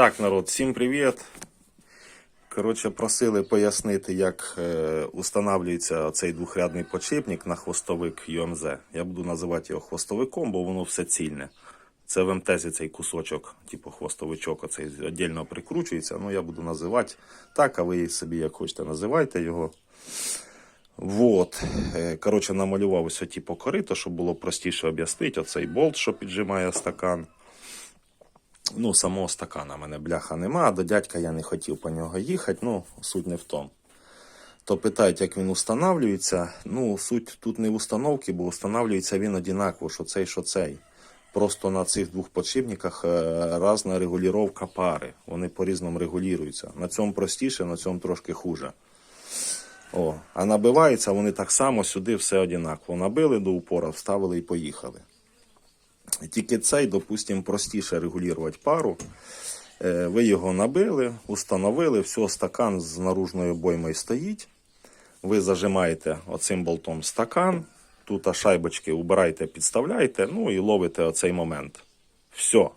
Так, народ, всім привіт. Коротше, просили пояснити, як е, устанавлюється цей двохрядний подшипник на хвостовик ЮМЗ. Я буду називати його хвостовиком, бо воно все цільне. Це в МТЗі цей кусочок, типу хвостовичок, оцей віддільно прикручується. Ну, я буду називати так, а ви собі як хочете називайте його. Вот. Е, Коротше, намалював ось типу корито, щоб було простіше об'яснити. Оцей болт, що піджимає стакан. Ну, самого стакана мене бляха нема, а до дядька я не хотів по нього їхати, ну, суть не в тому. То питають, як він устанавлюється. Ну, суть тут не в установці, бо устанавлюється він однаково, що цей, що цей. Просто на цих двох подшипниках е, різна регулювання пари. Вони по-різному регулюються. На цьому простіше, на цьому трошки хуже. О, а набиваються вони так само сюди все однаково. Набили до упора, вставили і поїхали. Тільки цей, допустимо, простіше регулювати пару. Е, Ви його набили, установили, все, стакан з наружною обоймою стоїть. Ви зажимаєте оцим болтом стакан. Тут шайбочки убираєте, підставляєте, ну і ловите оцей момент. Все.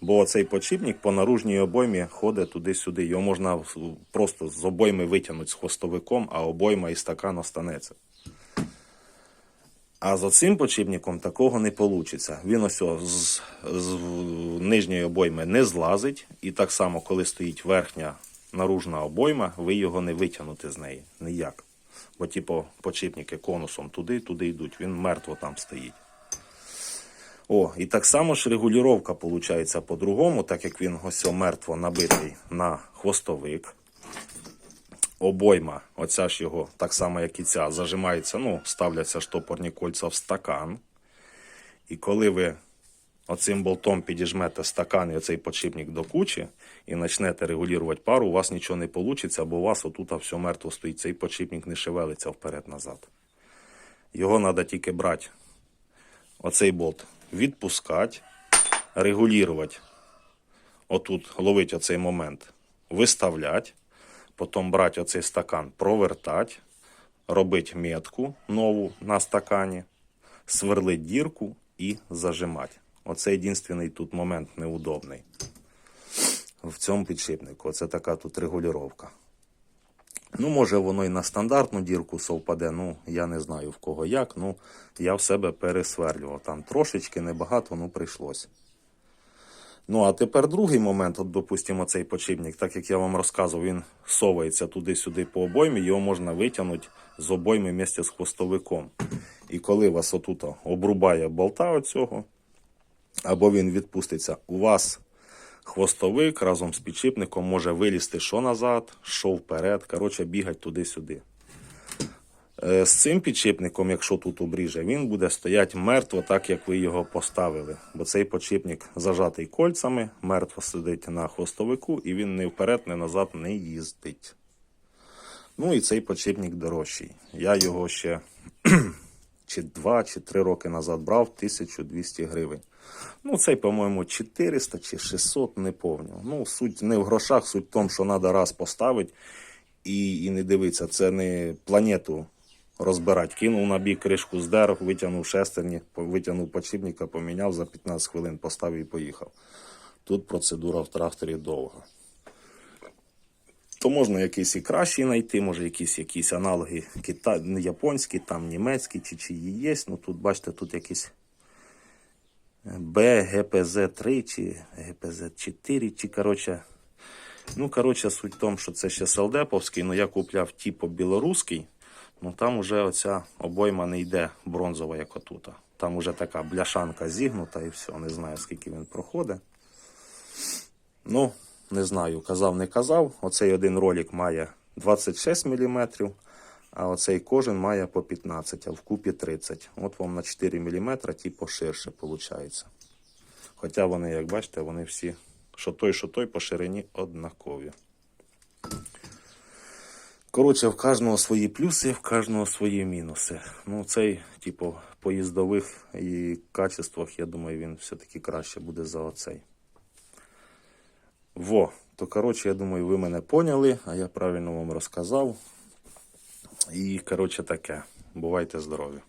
Бо оцей подшипник по наружній обоймі ходить туди-сюди. Його можна просто з обойми витягнути з хвостовиком, а обойма і стакан останеться. А з оцим подшипником такого не вийде. Він ось з, з нижньої обойми не злазить, і так само, коли стоїть верхня наружна обойма, ви його не витягнете з неї ніяк. Бо, типу, подшипники конусом туди, туди йдуть, він мертво там стоїть. О, і так само ж регулювання виходить по-другому, так як він ось мертво набитий на хвостовик обойма, оця ж його, так само як і ця, зажимається, ну, ставляться штопорні кольця в стакан. І коли ви оцим болтом підіжмете стакан і оцей подшипник до кучі і почнете регулювати пару, у вас нічого не вийде, бо у вас отут все мертво стоїть. Цей подшипник не шевелиться вперед-назад. Його треба тільки брати, оцей болт, відпускати, регулювати. Отут ловити оцей момент, виставляти потім брати оцей стакан, провертати, робити метку нову на стакані, сверлити дірку і зажимати. Оце єдиний тут момент неудобний. В цьому підшипнику. Оце така тут регулювання. Ну, може, воно і на стандартну дірку совпаде, ну, я не знаю в кого як. Ну, я в себе пересверлював. Там трошечки небагато, ну прийшлось. Ну, а тепер другий момент, от, допустимо, цей подшипник, так як я вам розказував, він совається туди-сюди по обоймі, його можна витягнути з обойми місце з хвостовиком. І коли вас отут обрубає болта оцього, або він відпуститься, у вас хвостовик разом з підшипником може вилізти що назад, що вперед, коротше, бігати туди-сюди. Е, З цим підшипником, якщо тут обріже, він буде стояти мертво, так як ви його поставили. Бо цей підшипник зажатий кольцями, мертво сидить на хвостовику, і він ні вперед, ні назад не їздить. Ну і цей підшипник дорожчий. Я його ще чи 2 чи 3 роки назад брав 1200 гривень. Ну, цей, по-моєму, 400 чи 600, не помню. Ну, суть не в грошах, суть в тому, що треба раз поставити і, і не дивитися. Це не планету розбирати. Кинув на бік кришку здер, витягнув шестерні, витягнув подшипника, поміняв за 15 хвилин, поставив і поїхав. Тут процедура в тракторі довга. То можна якийсь і кращий знайти, може якісь, якісь аналоги кита... японські, там німецькі чи чиї є. Ну тут бачите, тут якісь Б, ГПЗ-3 чи ГПЗ-4, чи коротше. Ну, коротше, суть в тому, що це ще селдеповський, ну я купляв типу білоруський, ну там уже оця обойма не йде бронзова, як отута. Там уже така бляшанка зігнута і все. Не знаю, скільки він проходить. Ну, не знаю, казав, не казав. Оцей один ролик має 26 мм, а оцей кожен має по 15, а вкупі 30. От вам на 4 мм, типу ширше виходить. Хоча вони, як бачите, вони всі, що той, що той по ширині однакові. Коротше, в кожного свої плюси, в кожного свої мінуси. Ну, цей, типу, поїздових і качествах, я думаю, він все-таки краще буде за оцей. Во, то коротше, я думаю, ви мене поняли, а я правильно вам розказав. І, коротше, таке. Бувайте здорові.